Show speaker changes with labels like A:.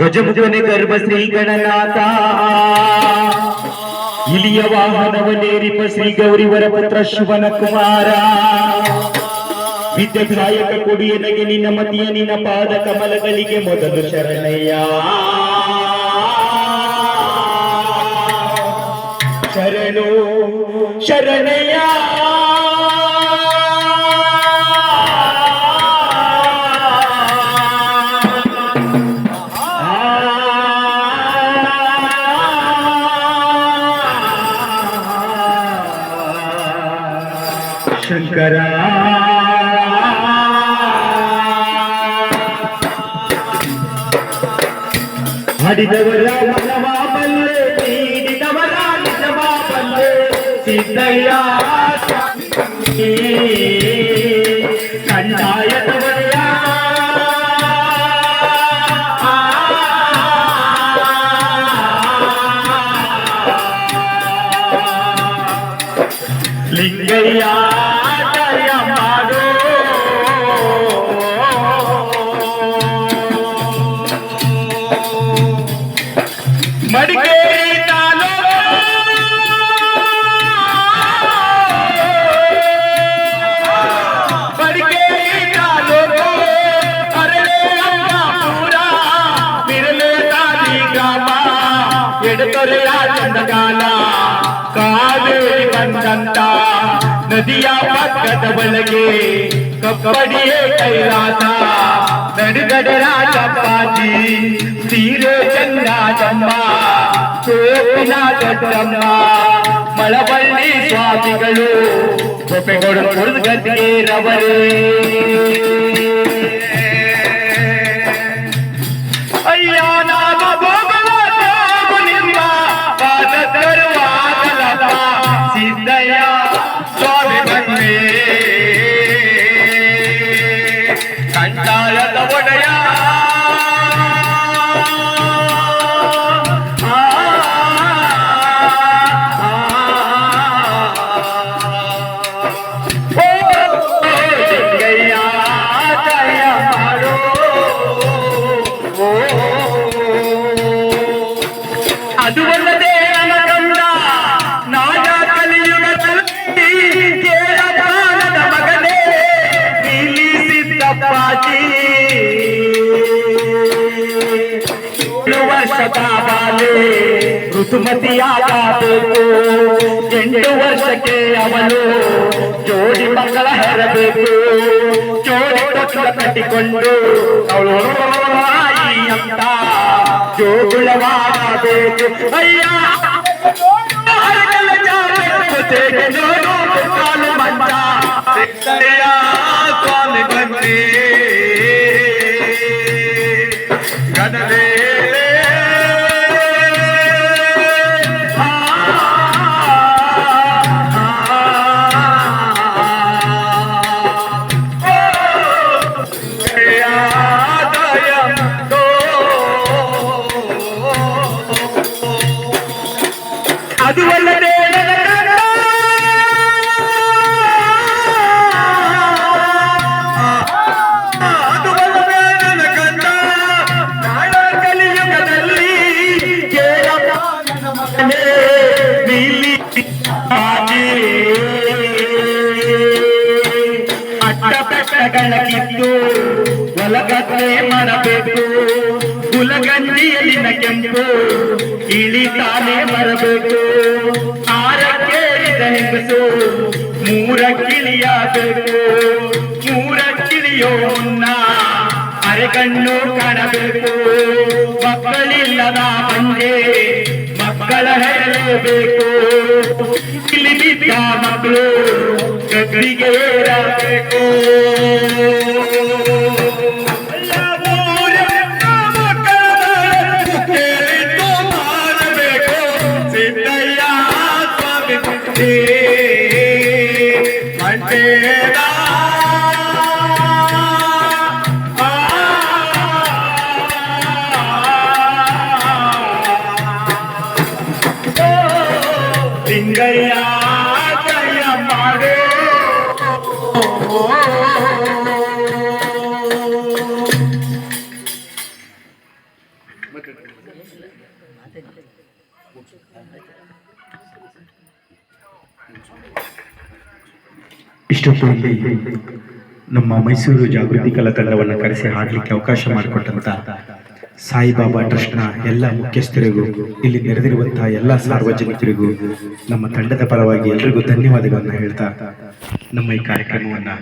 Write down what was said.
A: ಗಜಮುಖನೆ ಗರ್ಭ ಶ್ರೀ ಗಣನಾಥ ಇಲಿಯ ವಾಹನವನೇರಿಪ ಶ್ರೀ ಗೌರಿವರ ಪುತ್ರ ಶಿವನ ಕುಮಾರ. ವಿದ್ಯಾದಾಯಕ ಕೊಡಿಯನಗೆ ನಿನ್ನ ಮತಿಯ ನಿನ್ನ ಪಾದ ಕಮಲಗಳಿಗೆ ಮೊದಲು ಶರಣಯ್ಯ. शरणया शंकरा. हरिदवरा मला वापरले ಸಿದ್ದಯ್ಯ ಕಂದಾಯದವರೆಯ ಲಿಂಗಯ್ಯ ಜಯ ಮಾಡೋ ಮಡಿಕೇರಿ ಕಾವೇರಿ ಬಂದಂತ ನದಿಯ ಪಕ್ಕದ ಒಳಗೆ ಕಪ್ಪಡಿಯೇ ಕೈಲಾಸ ನಡುಗಡರ ಚಪಾತಿ ಸೀರೆ ಚಂದಾಜಮ್ಮ ಸೋಪಿನ ದೊಡ್ಡಮ್ಮ ಮಳವಳ್ಳಿ ಸ್ವಾಮಿಗಳು ಕೊಪ್ಪೆಗಳು ಮುರುಗದ್ಗೆ 抓你门面。ಋತುಮತಿಯಾಗಬೇಕು ಎಂಟು ವರ್ಷಕ್ಕೆ ಅವಳು ಜೋಡಿ ಮಕ್ಕಳ ಹೆರಬೇಕು ಜೋಡಿ ತೊಟ್ಲ ಕಟ್ಟಿಕೊಂಡು ಅವಳು ಆಯಿ ಅಂತ ಜೋಗುಳವಾಗಬೇಕು ಅಯ್ಯ ಹರಕಲ ಜಾಗೃತಿಗೆ ನೋಡು ಕಾಲು ಮಂಚ ಸಿದ್ದಯ್ಯ ಸ್ವಾಮಿ ಬಂದೆ ಗಣಲೇ ಆಗಿ ಅಡ್ಡಪೆಟ್ಟಗಳ ಕಿತ್ತು ಒಲಗದ್ದೆ ಮಾಡಬೇಕು ಕುಲಗಂಜಿಯಲ್ಲಿನ ಕೆಂಪು ಇಳಿತಾನೆ ಬರಬೇಕು. ಆರಕ್ಕೇರಿದ ಹೆಂಗಸು ಮೂರ ಕಿಳಿಯಬೇಕು ಮೂರ ಕಿಳಿಯೋ ಮುನ್ನ ಅರೆಕಣ್ಣು ಕಾಣಬೇಕು. ಮಕ್ಕಳಿಲ್ಲದ ಮಂಗೆ ಮಕ್ಕಳ ಹೇಳಬೇಕು ಇಲ್ಲಿ ಬಿದ್ದ ಮಕ್ಕಳು ಗದ್ದಿಗೆ ಏರಬೇಕು. Hey, hey, hey, hey
B: ಇಷ್ಟೊತ್ತು ಇಲ್ಲಿ ನಮ್ಮ ಮೈಸೂರು ಜಾಗೃತಿ ಕಲಾ ತಂಡವನ್ನು ಕರೆಸಿ ಹಾಡಲಿಕ್ಕೆ ಅವಕಾಶ ಮಾಡಿಕೊಟ್ಟಂತ ಸಾಯಿಬಾಬಾ ಟ್ರಸ್ಟ್ನ ಎಲ್ಲ ಮುಖ್ಯಸ್ಥರಿಗೂ, ಇಲ್ಲಿ ನೆರೆದಿರುವಂತಹ ಎಲ್ಲ ಸಾರ್ವಜನಿಕರಿಗೂ, ನಮ್ಮ ತಂಡದ ಪರವಾಗಿ ಎಲ್ರಿಗೂ ಧನ್ಯವಾದಗಳನ್ನು ಹೇಳ್ತಾ ನಮ್ಮ ಈ ಕಾರ್ಯಕ್ರಮವನ್ನು